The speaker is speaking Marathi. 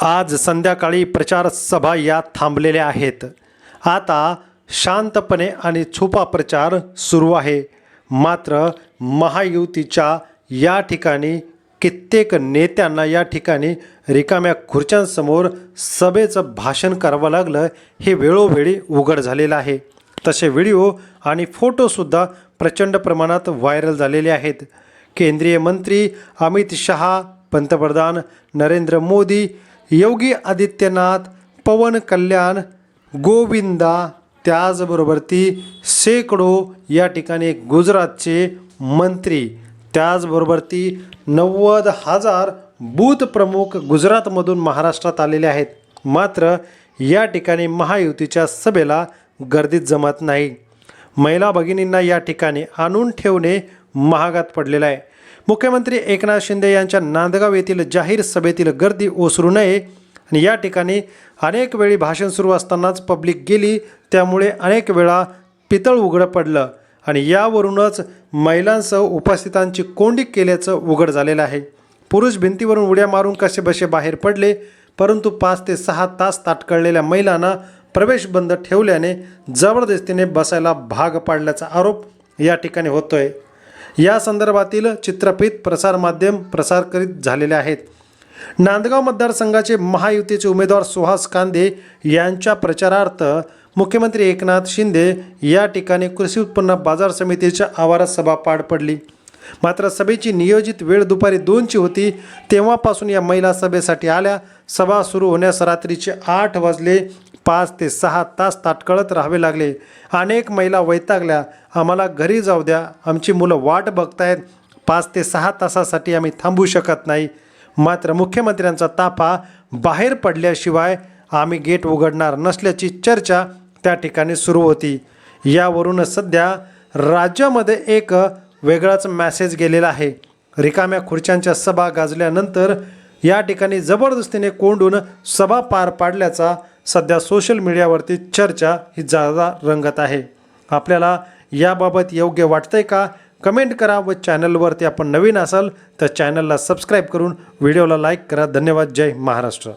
आज संध्याकाळी प्रचार सभा या थांबलेल्या आहेत. आता शांतपणे आणि छुपा प्रचार सुरू आहे. मात्र महायुतीच्या या ठिकाणी कित्येक नेत्यांना या ठिकाणी रिकाम्या खुर्च्यांसमोर सभेचं भाषण करावं लागलं हे वेळोवेळी उघड झालेलं आहे. तसे व्हिडिओ आणि फोटोसुद्धा प्रचंड प्रमाणात व्हायरल झालेले आहेत. केंद्रीय मंत्री अमित शहा पंतप्रधान नरेंद्र मोदी योगी आदित्यनाथ पवन कल्याण गोविंदा त्याचबरोबर ती शेकडो या ठिकाणी गुजरातचे मंत्री. त्याचबरोबर ती नव्वद हजार बूथ प्रमुख गुजरातमधून महाराष्ट्रात आलेले आहेत. मात्र या ठिकाणी महायुतीच्या सभेला गर्दीत जमत नाही. महिला भगिनींना या ठिकाणी आणून ठेवणे महागात पडलेलं आहे. मुख्यमंत्री एकनाथ शिंदे यांच्या नांदगाव येथील जाहीर सभेतील गर्दी ओसरू नये आणि या ठिकाणी अनेक वेळी भाषण सुरू असतानाच पब्लिक गेली त्यामुळे अनेक वेळा पितळ उघडं पडलं आणि यावरूनच महिलांसह उपस्थितांची कोंडी केल्याचं उघड झालेलं आहे. पुरुष भिंतीवरून उड्या मारून कसे बसे बाहेर पडले परंतु पाच ते सहा तास ताटकळलेल्या महिलांना प्रवेश बंद ठेवल्याने जबरदस्तीने बसायला भाग पाडल्याचा आरोप या ठिकाणी होतोय. या संदर्भातील चित्रफित प्रसारमाध्यम प्रसार करीत झालेले आहेत. नांदगाव मतदारसंघाचे महायुतीचे उमेदवार सुहास कांदे यांच्या प्रचारार्थ मुख्यमंत्री एकनाथ शिंदे या ठिकाणी कृषी उत्पन्न बाजार समितीच्या आवारात सभा पार पडली. मात्र सभेची नियोजित वेळ दुपारी दोनची होती. तेव्हापासून या महिला सभेसाठी आल्या. सभा सुरू होण्यास रात्रीचे आठ वाजले. पाच ते सहा तास ताटकळत राहावे लागले. अनेक महिला वैतागल्या आम्हाला घरी जाऊ द्या. आमची मुलं वाट बघतायत. पाच ते सहा तासासाठी आम्ही थांबू शकत नाही. मात्र मुख्यमंत्र्यांचा ताफा बाहेर पडल्याशिवाय आम्ही गेट उघडणार नसल्याची चर्चा त्या ठिकाणी सुरू होती. यावरून सध्या राज्यामध्ये एक वेगळाच मॅसेज गेलेला आहे. रिकाम्या खुर्च्यांच्या सभा गाजल्यानंतर या ठिकाणी जबरदस्तीने कोंडून सभा पार पाडल्याचा सध्या सोशल मीडियावरती चर्चा ही जादा रंगत आहे. आपल्याला याबाबत योग्य वाटतंय का? कमेंट करा व चॅनलवरती आपण नवीन असाल तर चॅनलला सबस्क्राईब करून व्हिडिओला लाईक करा. धन्यवाद. जय महाराष्ट्र.